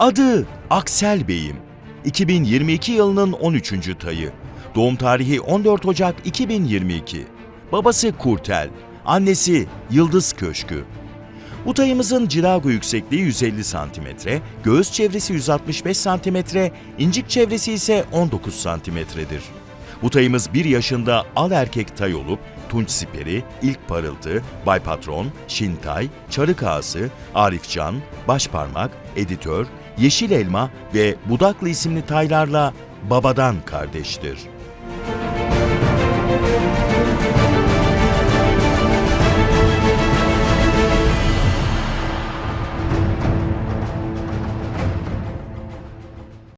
Adı Aksel Bey'im. 2022 yılının 13. tayı. Doğum tarihi 14 Ocak 2022. Babası Kurtel, annesi Yıldız Köşkü. Bu tayımızın cirago yüksekliği 150 cm, göğüs çevresi 165 cm, incik çevresi ise 19 cm'dir. Bu tayımız 1 yaşında al erkek tay olup Tunç Siperi, İlk Parıltı, Bay Patron, Şintay, Çarık Ağası, Arifcan, Başparmak, Editör, Yeşil Elma ve Budaklı isimli taylarla babadan kardeştir.